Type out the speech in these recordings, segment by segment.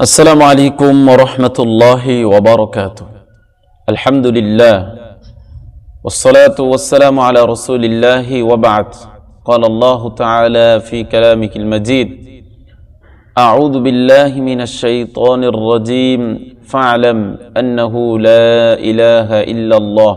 السلام عليكم ورحمة الله وبركاته. الحمد لله والصلاة والسلام على رسول الله وبعد. قال الله تعالى في كلامك المجيد أعوذ بالله من الشيطان الرجيم. فاعلم أنه لا إله إلا الله.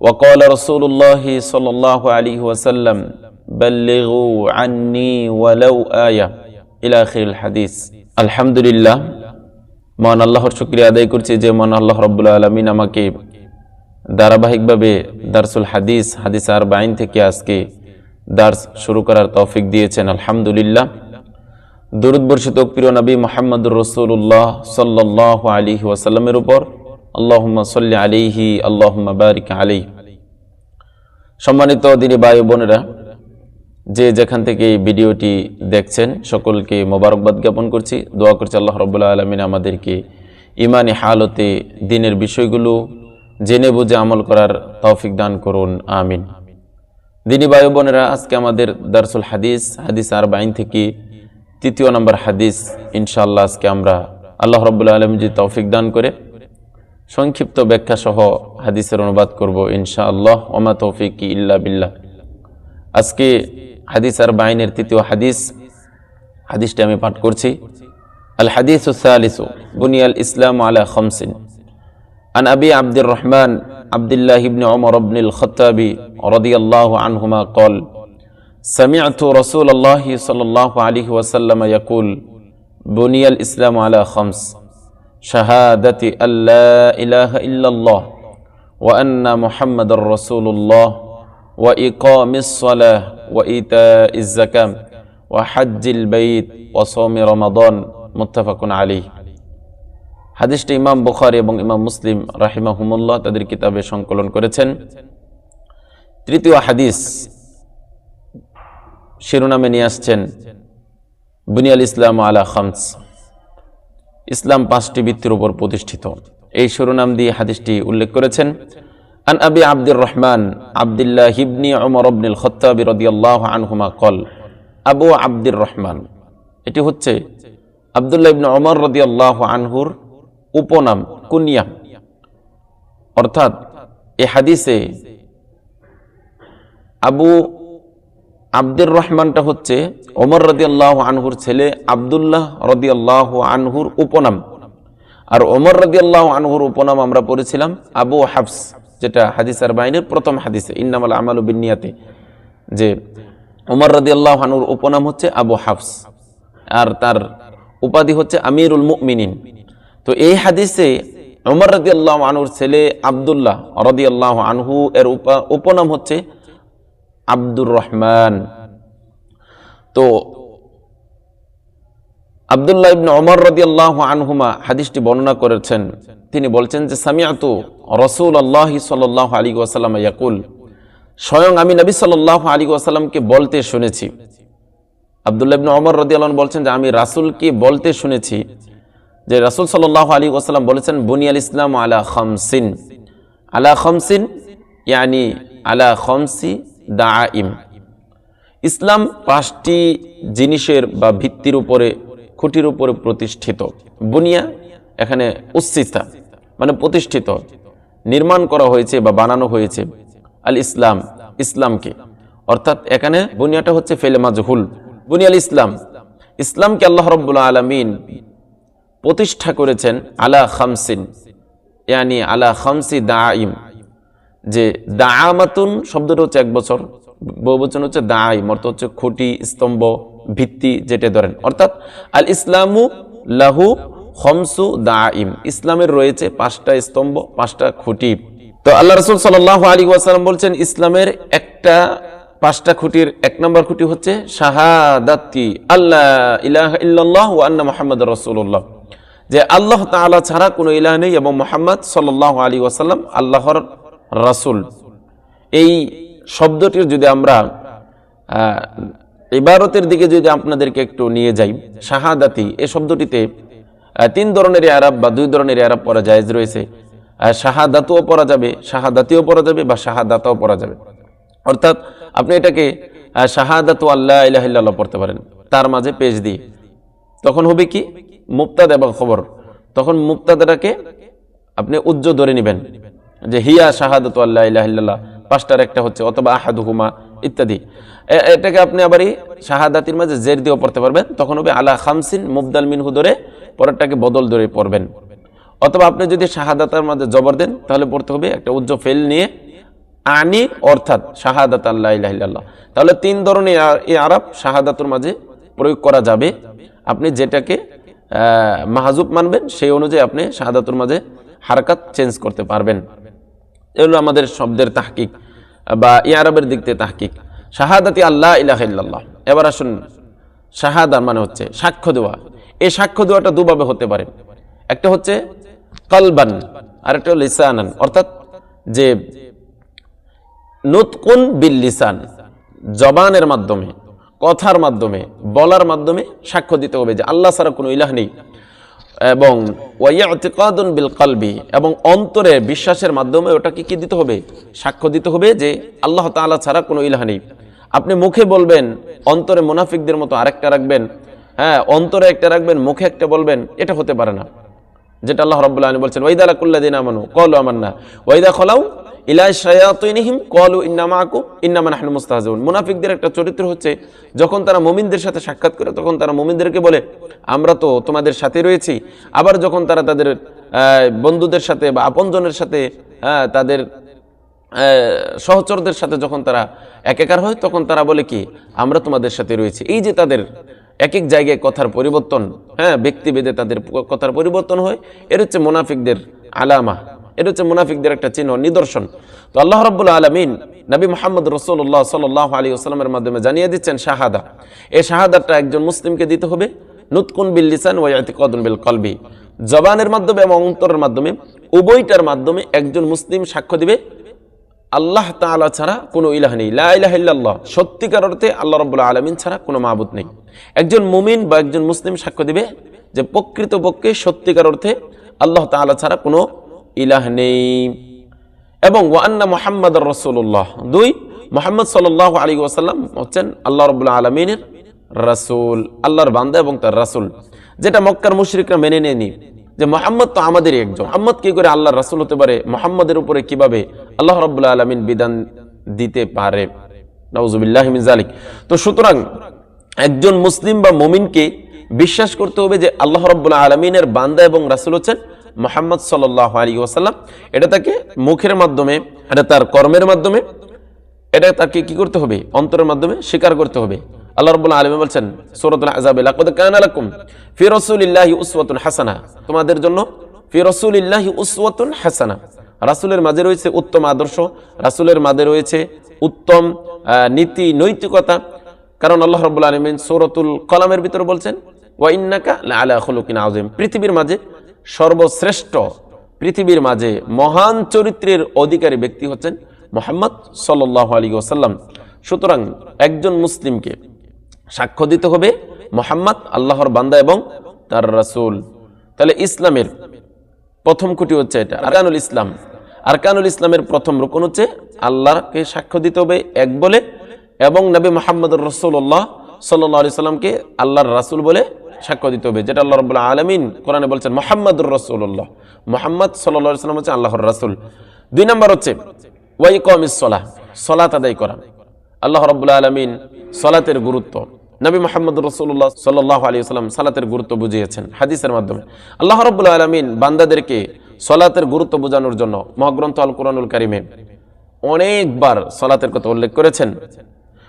وقال رسول الله صلى الله عليه وسلم بلغوا عني ولو آية. হাদিস। আলহামদুলিল্লাহ, মহান আল্লাহর শুক্রিয়া আদায় করছি যে মহান আল্লাহ রব্বুল্লা আলমিন আমাকে ধারাবাহিকভাবে দার্সুল হাদিস হাদিস আর বাইন থেকে আজকে দার্স শুরু করার তৌফিক দিয়েছেন। আলহামদুলিল্লাহ। দূরদবর্ষিত প্রিয় নবী মোহাম্মদুর রসুল্লাহ সাল্লাহ আলী ওয়াসাল্লামের উপর আল্লাহম্মা সাল্লি আলিহি আল্লাহ বারিক আলী সম্মানিত দিনী ভাই বোনেরা যে যেখান থেকে এই ভিডিওটি দেখছেন, সকলকে মোবারকবাদ জ্ঞাপন করছি। দোয়া করছি আল্লাহ রবুল্লা আলমিন আমাদেরকে ইমানি হালতে দিনের বিষয়গুলো জেনে বুঝে আমল করার তৌফিক দান করুন, আমিন। দিনী বায়ু বোনেরা, আজকে আমাদের দারসুল হাদিস হাদিস আর বাইন থেকে তৃতীয় নম্বর হাদিস, ইনশাআল্লাহ আজকে আমরা আল্লাহ রবুল্লা আলম যে তৌফিক দান করে, সংক্ষিপ্ত ব্যাখ্যা সহ হাদিসের অনুবাদ করব ইনশাআল্লাহ। ওমা তৌফিক ইল্লা বিল্লাহ। আজকে হাদিস আর বাইনের তৃতীয় হাদিস হাদিসটি আমি পাঠ করছি আল হাদিস সালিসু বুনিয়াল ইসলাম আলা খমসিন عن أبي عبد الرحمن عبد الله بن عمر بن الخطاب رضي الله عنهما قال سمعت رسول الله صلى الله عليه وسلم يقول بني الإسلام على خمس شهادة أن لا إله إلا الله وأن محمد رسول الله وإقام الصلاة وإيتاء الزكاة وحج البيت وصوم رمضان متفق عليه হাদিসটি ইমাম বুখারি এবং ইমাম মুসলিম রাহিমাহুমুল্লাহ তাদের কিতাবে সংকলন করেছেন তৃতীয় হাদিস শিরোনামে নিয়ে আসছেন বুনিয়াল ইসলাম আলা খামস ইসলাম পাঁচটি ভিত্তির উপর প্রতিষ্ঠিত এই শিরোনাম দিয়ে হাদিসটি উল্লেখ করেছেন عن أبي عبد الرحمن আবদুল্লাহ হিবনি অমর আবনুল খত্তাব আনহুমা কল, আবু আব্দুর রহমান। এটি হচ্ছে আবদুল্লাহ ইবনে অমর রদিয়াল্লাহ আনহুর উপনাম, কুনিয়া। অর্থাৎ এ হাদিসে আবু আব্দুর রহমানটা হচ্ছে ওমর রদিয়াল্লাহ আনহুর ছেলে আবদুল্লাহ রদিয়াল্লাহ আনহুর উপনাম। আর ওমর রদিয়াল্লাহ আনহুর উপনাম আমরা পড়েছিলাম আবু হাফস। যেটা হাদিসার বাইনের প্রথম হাদিসে, ইন্নামাল আমালু বিনিয়াতে যে ওমর রাদি আল্লাহ হানুর উপনাম হচ্ছে আবু হাফস, আর তার উপাধি হচ্ছে আমিরুল মুমিনিন। তো এই হাদিসে ওমর রাদি আল্লাহ আনুর ছেলে আবদুল্লাহ রদি আল্লাহ আনহু এর উপনাম হচ্ছে আব্দুর রহমান। তো আবদুল্লাহ ইবনে ওমর রদি আল্লাহ আনহুমা হাদিসটি বর্ণনা করেছেন। তিনি বলছেন যে সামিয়াতু রসুল আল্লাহ সাল্লাহ আলী ওয়াসাল্লাম ইয়াকুল, স্বয়ং আমি নবী সাল্লাহ আলী ওয়াসাল্লামকে বলতে শুনেছি। আবদুল্লাহ ইবনে ওমর রদি আল্লাহ বলছেন যে, আমি রাসুলকে বলতে শুনেছি যে, রাসুল সাল্লাহ আলী ওয়াসাল্লাম বলেছেন, বুনিয়াল ইসলাম আলা খমসিন। আলা খমসিন ইয়ানি আলা খমসি দা ইসলাম পাঁচটি জিনিসের বা ভিত্তির উপরে খুঁটির উপরে প্রতিষ্ঠিত। বুনিয়া এখানে উচ্ছিতা মানে প্রতিষ্ঠিত, নির্মাণ করা হয়েছে বা বানানো হয়েছে আল ইসলাম, ইসলামকে। অর্থাৎ এখানে বুনিয়াটা হচ্ছে ফেলে মাজহুল। বুনিয়াল ইসলাম, ইসলামকে আল্লাহ রব্বুল আলমিন প্রতিষ্ঠা করেছেন আলা খামসিন, ইয়ানি আলা খামসি দাইম যে দা দামাতুন শব্দটা হচ্ছে এক বছর বহুবচন হচ্ছে দা দাইম অর্থ হচ্ছে খুঁটি, স্তম্ভ ভিত্তি যেটা ধরেন। অর্থাৎ আল ইসলামু লাহু খমসু দাইম ইসলামের রয়েছে পাঁচটা স্তম্ভ, পাঁচটা খুঁটি। তো আল্লাহ রসুল সাল আলী ওয়াসালাম বলছেন, ইসলামের একটা, পাঁচটা খুঁটির এক নম্বর খুঁটি হচ্ছে শাহাদাতি আল্লাহ ইলাহ ইল্লাল্লাহ ও আন্না মোহাম্মদ রসুল্লাহ যে আল্লাহ তাআলা ছাড়া কোনো ইলাহ নেই এবং মোহাম্মদ সাল আলী ওয়াসাল্লাম আল্লাহর রাসুল। এই শব্দটির যদি আমরা ইবারতের দিকে যদি আপনাদেরকে একটু নিয়ে যাই, শাহাদাতি এই শব্দটিতে তিন ধরনের আরব বা দুই ধরনের আরব পরা জায়েজ রয়েছে। শাহাদাতুও পড়া যাবে, শাহাদাতিও পরা যাবে বা শাহাদাতাও পরা যাবে। অর্থাৎ আপনি এটাকে শাহাদাতু আল্লাহ ইলাহিল্লাহ পড়তে পারেন। তার মাঝে পেজ দিয়ে। তখন হবে কি? মুক্তাদ এবং খবর। তখন মুক্তাদাটাকে আপনি উজ্জ্ব ধরে নেবেন। যে হিয়া শাহাদত আল্লাহ ইল্লাল্লাহ, পাঁচটার একটা হচ্ছে, অথবা আহাদুহুমা ইত্যাদি। এটাকে আপনি আবারই শাহাদাতির মাঝে জের দিয়েও পড়তে পারবেন। তখন হবে আলা খামসিন মুবদাল মিনহু ধরে পরেরটাকে বদল ধরে পড়বেন। অথবা আপনি যদি শাহাদাতার মাঝে জবর দেন, তাহলে পড়তে হবে একটা উজ্জ্ব ফেল নিয়ে আনি, অর্থাৎ শাহাদাত আল্লাহ ইলাহ তাহলে তিন ধরনের এই আরব শাহাদাতুর মাঝে প্রয়োগ করা যাবে। আপনি যেটাকে মাহাজুব মানবেন, সেই অনুযায়ী আপনি শাহাদাতুর মাঝে হারকাত চেঞ্জ করতে পারবেন। এগুলো আমাদের শব্দের তাহকিক। বা ই আরবের দিক থেকে তাহকিক। শাহাদাতি আল্লাহ ইল্লাল্লাহ। এবার আসুন, শাহাদার মানে হচ্ছে সাক্ষ্য দেওয়া। এই সাক্ষ্য দেওয়াটা দুভাবে হতে পারে। একটা হচ্ছে কলবান আর একটা লিসানান। অর্থাৎ যে নুতকুন বিল লিসান, জবানের মাধ্যমে, কথার মাধ্যমে, বলার মাধ্যমে সাক্ষ্য দিতে হবে যে আল্লাহ ছাড়া কোনো ইলাহ নেই। এবং ওয়াইয়াতিকাদুন বিল কালবি এবং অন্তরে বিশ্বাসের মাধ্যমে ওটাকে কি দিতে হবে? সাক্ষ্য দিতে হবে যে আল্লাহ তালা ছাড়া কোনো ইলাহ নেই। আপনি মুখে বলবেন, অন্তরে মুনাফিকদের মতো আরেকটা রাখবেন হ্যাঁ অন্তরে একটা রাখবেন, মুখে একটা বলবেন, এটা হতে পারে না। যেটা আল্লাহ রাব্বুল আলী বলছেন ওয়াইদা লাকুল্লাযিন আমানু আমার না ওয়াইদা খলাউ ইলা শায়াতিনহিম ক্বালু ইন্না মাআকুম ইন্নামা নাহনু মুস্তাহজিউন। মুনাফিকদের একটা চরিত্র হচ্ছে, যখন তারা মুমিনদের সাথে সাক্ষাৎ করে, তখন তারা মুমিনদেরকে বলে, আমরা তো তোমাদের সাথে রয়েছি। আবার যখন তারা তাদের বন্ধুদের সাথে বা আপনজনের সাথে তাদের সহচরদের সাথে যখন তারা একাকার হয়, তখন তারা বলে কি, আমরা তোমাদের সাথে রয়েছি। এই যে তাদের এক এক জায়গায় কথার পরিবর্তন হ্যাঁ ব্যক্তিভেদে তাদের কথার পরিবর্তন হয়, এর হচ্ছে মুনাফিকদের আলামা। এটা হচ্ছে মুনাফিকদের একটা চিহ্ন, নিদর্শন। তো আল্লাহ রব্বুল আলমিন নবী মোহাম্মদ রসুল্লাহ সাল্লাহ আলী আসসালামের মাধ্যমে জানিয়ে দিচ্ছেন শাহাদা। এই শাহাদাটা একজন মুসলিমকে দিতে হবে, নুতকুন বিল লিসান ওয়াতিকদুন বিল কলবি। জবানের মাধ্যমে এবং অন্তরের মাধ্যমে, উভয়টার মাধ্যমে একজন মুসলিম সাক্ষ্য দিবে। আল্লাহ তাআলা ছাড়া কোনো ইলাহ নেই, লা ইলাহা ইল্লাল্লাহ। সত্যিকার অর্থে আল্লাহ রাব্বুল আলামিন ছাড়া কোনো মাবুদ নেই। একজন মুমিন বা একজন মুসলিম সাক্ষ্য দিবে যে প্রকৃতপক্ষে সত্যিকার অর্থে আল্লাহ তাআলা ছাড়া কোনো ইলাহ নেই। এবং ওয়ান্না মোহাম্মদ রসুল্লাহ দুই, মোহাম্মদ সাল্লাহ আলী ওয়াসাল্লাম হচ্ছেন আল্লাহ রবুল্লা আলমিনের রাসূল, আল্লাহর বান্দা এবং তার রাসূল। যেটা মক্কার মুশরিকরা মেনে নেয়নি যে মোহাম্মদ তো আমাদেরই একজন। মোহাম্মদ কি করে আল্লাহর রাসূল হতে পারে? মোহাম্মদের উপরে কীভাবে আল্লাহ রব্বুল্লা আলমিন বিধান দিতে পারে? নওজুবিল্লাহ তো সুতরাং একজন মুসলিম বা মমিনকে বিশ্বাস করতে হবে যে আল্লাহ রব্বুল্লাহ আলমিনের বান্দা এবং রাসূল হচ্ছেন মোহাম্মদ সাল্লাহ আলী ওয়াসাল্লাম, এটা তাকে মুখের মাধ্যমে, এটা তার কর্মের মাধ্যমে, এটা তাকে কি করতে হবে? অন্তরের মাধ্যমে স্বীকার করতে হবে। বলছেন হাসানা। তোমাদের জন্য হাসানা। মাঝে রয়েছে উত্তম আদর্শ, রাসূলের মাঝে রয়েছে উত্তম নীতি, নৈতিকতা। কারণ আল্লাহ রাব্বুল আলামিন সূরাতুল কলামের ভিতরে বলছেন পৃথিবীর মাঝে সর্বশ্রেষ্ঠ পৃথিবীর মাঝে মহান চরিত্রের অধিকারী ব্যক্তি হচ্ছেন মোহাম্মদ সাল্লাহ আলী ওসাল্লাম সুতরাং একজন মুসলিমকে সাক্ষ্য দিতে হবে মোহাম্মদ আল্লাহর বান্দা এবং তার রাসূল। তাহলে ইসলামের প্রথম খুঁটি হচ্ছে এটা, আরকানুল ইসলাম। আরকানুল ইসলামের প্রথম রুকন হচ্ছে আল্লাহকে সাক্ষ্য দিতে হবে এক বলে এবং নবী মোহাম্মদ রসুল্লাহ সাল্লাহ সাল্লামকে আল্লাহর রাসূল বলে সাক্ষ্য দিতে হবে। যেটা আল্লাহ রবুল্লাহ আলমিন কোরআনে বলছেন, মোহাম্মদুর রসুল্লাহ মোহাম্মদ সাল্লাহ সাল্লাম হচ্ছে আল্লাহর রাসূল। দুই নম্বর হচ্ছে ওয়াইকম ইসলাহ সলাত আদায় করা। আল্লাহ রব্বুল্লাহ আলমিন সলাতের গুরুত্ব, নবী মোহাম্মদ রসুল্লাহ সাল্লাহ আলী সাল্লাম সালাতের গুরুত্ব বুঝিয়েছেন হাদিসের মাধ্যমে। আল্লাহ রব্বুল্লাহ আলমিন বান্দাদেরকে সলাতের গুরুত্ব বোঝানোর জন্য মহাগ্রন্থ আল কোরআনুল কারিমে অনেকবার সলাতের কথা উল্লেখ করেছেন।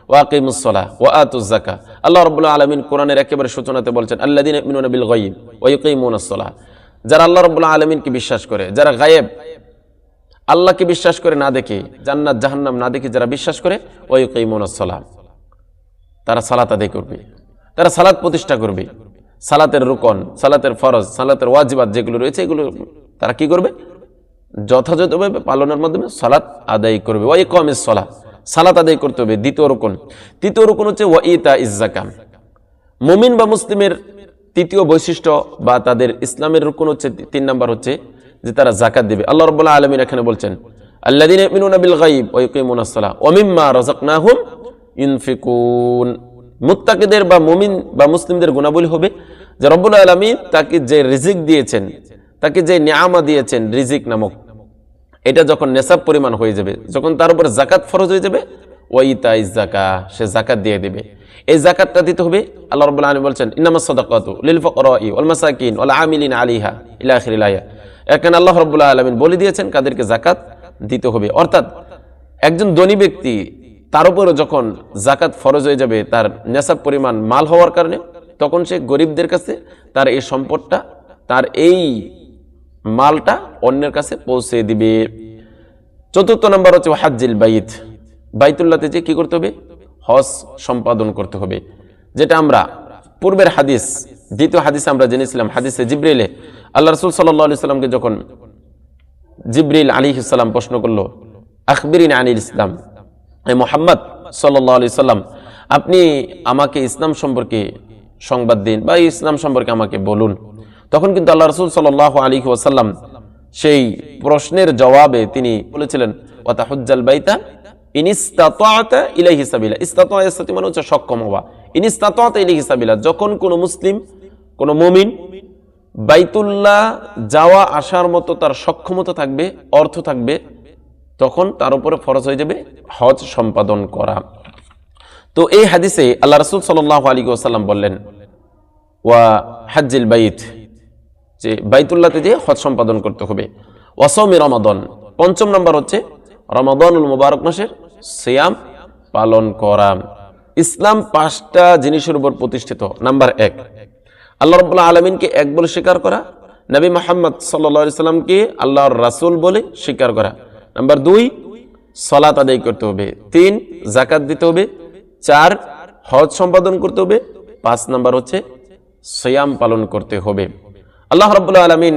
ওয়াকিমুসলা ওয়া আতুজাকা আল্লাহ রব্বুল্লাহ আলমিন কোরআনের একেবারে সূচনাতে বলছেন আল্লাদিন মিনুনা বিল গাইব ওয়াকিমুনাসলা যারা আল্লাহ রব্বুল্লাহ আলমিনকে বিশ্বাস করে, যারা গায়েব, আল্লাহকে বিশ্বাস করে না দেখে, জান্নাত, জাহান্নাম না দেখে যারা বিশ্বাস করে ওই সালাম তারা সালাত আদায় করবে। তারা সালাত প্রতিষ্ঠা করবে। সালাতের রুকন, সালাতের ফরজ, সালাতের ওয়াজিবাত যেগুলো রয়েছে, এগুলো তারা কি করবে? যথাযথভাবে পালনের মাধ্যমে সালাত আদায় করবে। ওয়াই কমের সালাত আদায় করতে হবে, দ্বিতীয় রুকন। তৃতীয় রুকন হচ্ছে ওয়াইতা ইজাকাম মুমিন বা মুসলিমের তৃতীয় বৈশিষ্ট্য বা তাদের ইসলামের রুকন হচ্ছে, তিন নাম্বার হচ্ছে যে তারা জাকাত দেবে। আল্লাহ রাব্বুল আলামিন এখানে বলছেন, আল্লাযীনা ইউমিনুনা বিল গায়ব ওয়া ইউকিমুনাস সালাহ ওয়া মিম্মা রাযাকনাহুম ইউনফিকুন মুত্তাকিদের বা মুমিন বা মুসলিমদের গুণাবলী হবে যে রব্বুল আলমী তাকে যে রিজিক দিয়েছেন, তাকে যে নিয়ামা দিয়েছেন, রিজিক নামক এটা যখন নেশাব পরিমাণ হয়ে যাবে, যখন তার উপরে জাকাত ফরজ হয়ে যাবে ওই তাই জাকা সে জাকাত দিয়ে দেবে। এই জাকাতটা দিতে হবে, আল্লাহ রব্বুল আলমী বলছেন ইনামা সদাকাতু লিল ফকরাই ওয়াল মাসাকিন ওয়াল আমিলিন আলিহা ইলা আখিরিল আয়া এখানে আল্লাহ রব্বুল্লাহ আলমিন বলে দিয়েছেন, কাদেরকে জাকাত দিতে হবে। অর্থাৎ একজন ধনী ব্যক্তি তার উপরে যখন জাকাত ফরজ হয়ে যাবে, তার নেশাব পরিমাণ মাল হওয়ার কারণে, তখন সে গরিবদের কাছে তার এই সম্পদটা, তার এই মালটা অন্যের কাছে পৌঁছে দিবে। চতুর্থ নম্বর হচ্ছে হাজ্জিল বাইত। বাইতুল্লাতে যে কি করতে হবে? হজ সম্পাদন করতে হবে। যেটা আমরা পূর্বের হাদিস, দ্বিতীয় হাদিস আমরা জেনেছিলাম, হাদিসে জিব্রিলে। আল্লাহ রসুল সাল্লাহ সাল্লামকে যখন জিব্রিল আলী ইসলাম প্রশ্ন করল, আখবিরিন আনিল ইসলাম? মোহাম্মদ সাল্লাহ আলি সাল্লাম, আপনি আমাকে ইসলাম সম্পর্কে সংবাদ দিন বা ইসলাম সম্পর্কে আমাকে বলুন। তখন কিন্তু আল্লাহ রসুল সাল্লাহ আলী ওয়াসাল্লাম সেই প্রশ্নের জবাবে তিনি বলেছিলেন মানে হচ্ছে সক্ষম হওয়া। ইনিস্তাতা ইলাই হিসাবিলা যখন কোনো মুসলিম, কোনো মুমিন বাইতুল্লাহ যাওয়া আসার মতো তার সক্ষমতা থাকবে, অর্থ থাকবে, তখন তার উপরে ফরজ হয়ে যাবে হজ সম্পাদন করা। তো এই হাদিসে আল্লাহ রসুল সাল আলী ওসাল্লাম বললেন, ওয়া হাজ্জিল বাইত। যে বাইতুল্লাহতে যে হজ সম্পাদন করতে হবে। ওয়াসমি রমাদন। পঞ্চম নম্বর হচ্ছে রমাদনুল মুবারক মাসের সিয়াম পালন করা। ইসলাম পাঁচটা জিনিসের উপর প্রতিষ্ঠিত। নাম্বার এক, আল্লাহ রব্লা আলমিনকে এক বলে স্বীকার করা। নবী মোহাম্মদ সাল্লা সাল্লামকে আল্লাহর রাসুল বলে স্বীকার করা। নাম্বার দুই, সলাত আদায় করতে হবে। তিন জাকাত দিতে হবে। চার, হজ সম্পাদন করতে হবে। পাঁচ নাম্বার হচ্ছে সিয়াম পালন করতে হবে। আল্লাহ রব্বুল্লা আলমিন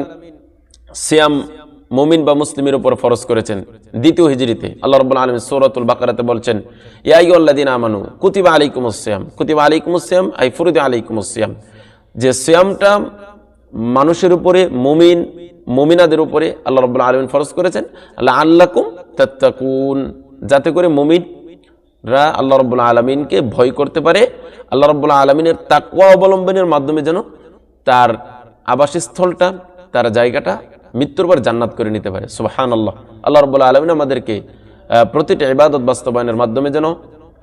সিয়াম মুমিন বা মুসলিমের উপর ফরজ করেছেন দ্বিতীয় হিজড়িতে। আল্লাহ রব্বুল আলমিন সৌরতুল বাকারাতে বলছেন ইয়াইউল্লাদিন আমানু, কুতিবা আলাইকুম সিয়াম। কুতিবা আলাইকুম সিয়াম, আই ফুরুদ আলাইকুম সিয়াম। যে সিয়ামটা মানুষের উপরে, মুমিন, মুমিনাদের উপরে আল্লাহ রব্বুল আলমিন ফরজ করেছেন আল্লাহ আল্লাকুম তাত্তাকুন। যাতে করে মুমিন রা আল্লাহ রব্বুল আলমিনকে ভয় করতে পারে। আল্লাহ রব্বুল আলমিনের তাকুয়া অবলম্বনের মাধ্যমে যেন তার আবাসস্থলটা, তার জায়গাটা মৃত্যুর পর জান্নাত করে নিতে পারে। সুবাহান আল্লাহ আল্লাহ রব্বুল আলমিন আমাদেরকে প্রতিটা ইবাদত বাস্তবায়নের মাধ্যমে যেন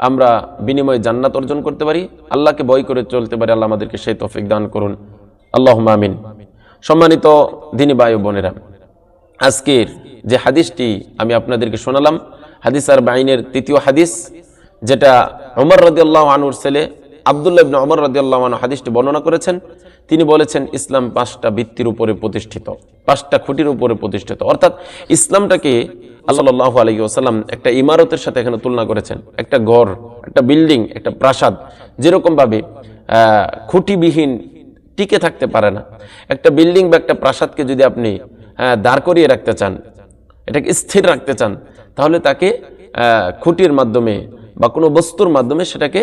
আমরা বিনিময়ে জান্নাত অর্জন করতে পারি, আল্লাহকে ভয় করে চলতে পারি, আল্লাহ আমাদেরকে সেই তফিক দান করুন। আল্লাহ আমিন। সম্মানিত দিনী বায়ু বোনেরা, আজকের যে হাদিসটি আমি আপনাদেরকে শোনালাম, হাদিস আর বাইনের তৃতীয় হাদিস, যেটা ওমর রদিয়াল্লাহ আনুর ছেলে আবদুল্লাহ ইবনে ওমর রদিয়াল্লাহ আনু হাদিসটি বর্ণনা করেছেন। তিনি বলেছেন, ইসলাম পাঁচটা ভিত্তির উপরে প্রতিষ্ঠিত, পাঁচটা খুঁটির উপরে প্রতিষ্ঠিত। অর্থাৎ ইসলামটাকে আল্লাহ আলাইহি ওসাল্লাম একটা ইমারতের সাথে এখানে তুলনা করেছেন। একটা ঘর, একটা বিল্ডিং, একটা প্রাসাদ, যেরকমভাবে খুঁটিবিহীন টিকে থাকতে পারে না। একটা বিল্ডিং বা একটা প্রাসাদকে যদি আপনি দাঁড় করিয়ে রাখতে চান, এটাকে স্থির রাখতে চান, তাহলে তাকে খুঁটির মাধ্যমে বা কোনো বস্তুর মাধ্যমে সেটাকে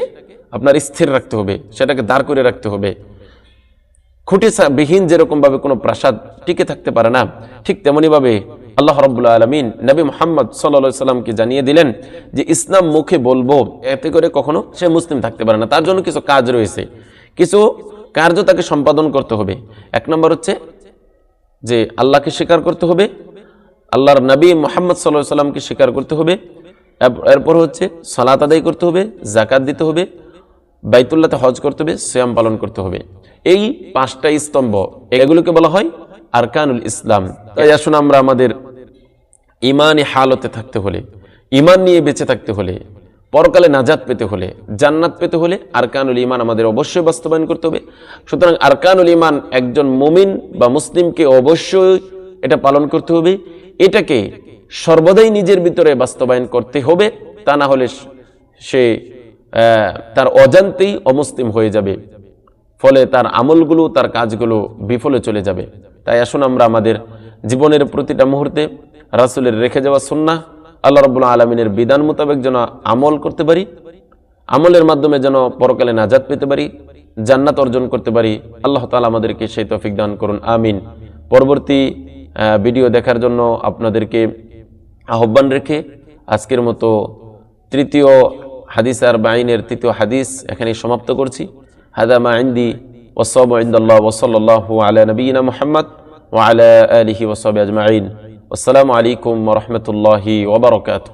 আপনার স্থির রাখতে হবে, সেটাকে দাঁড় করে রাখতে হবে। খুঁটি বিহীন যেরকমভাবে কোনো প্রাসাদ টিকে থাকতে পারে না, ঠিক তেমনইভাবে আল্লাহ রব্বুল্লা আলমিন নবী মোহাম্মদ সাল্লা সাল্লামকে জানিয়ে দিলেন যে ইসলাম মুখে বলব, এতে করে কখনো সে মুসলিম থাকতে পারে না। তার জন্য কিছু কাজ রয়েছে। কিছু কার্য তাকে সম্পাদন করতে হবে। এক নম্বর হচ্ছে যে আল্লাহকে স্বীকার করতে হবে, আল্লাহর নবী মোহাম্মদ সাল্লাহ সাল্লামকে স্বীকার করতে হবে এরপর হচ্ছে সালাত আদায় করতে হবে জাকাত দিতে হবে, বাইতুল্লাতে হজ করতে হবে শ্যাম পালন করতে হবে। এই পাঁচটা স্তম্ভ, এগুলোকে বলা হয় আরকানুল ইসলাম। তাই আসুন আমরা আমাদের ইমানে হালতে থাকতে হলে, ইমান নিয়ে বেঁচে থাকতে হলে, পরকালে নাজাত পেতে হলে, জান্নাত পেতে হলে আরকানুল ইমান আমাদের অবশ্যই বাস্তবায়ন করতে হবে। সুতরাং আরকানুল ইমান একজন মুমিন বা মুসলিমকে অবশ্যই এটা পালন করতে হবে। এটাকে সর্বদাই নিজের ভিতরে বাস্তবায়ন করতে হবে। তা না হলে সে তার অজান্তেই অমুসলিম হয়ে যাবে। ফলে তার আমলগুলো, তার কাজগুলো বিফলে চলে যাবে। তাই আসুন আমরা আমাদের জীবনের প্রতিটা মুহূর্তে রাসুলের রেখে যাওয়া সন্না আল্লাহ রবুল্লা আলমিনের বিধান মোতাবেক যেন আমল করতে পারি, আমলের মাধ্যমে যেন পরকালে নাজাদ পেতে পারি, জান্নাত অর্জন করতে পারি। আল্লাহ তালা আমাদেরকে সেই তফিক দান করুন, আমিন। পরবর্তী ভিডিও দেখার জন্য আপনাদেরকে আহ্বান রেখে আজকের মতো তৃতীয় হাদিস আর বাইনের তৃতীয় হাদিস এখানে সমাপ্ত করছি। هذا ما عندي والصواب عند الله وصلى الله على نبينا محمد وعلى آله وصحبه أجمعين. والسلام عليكم ورحمة الله وبركاته.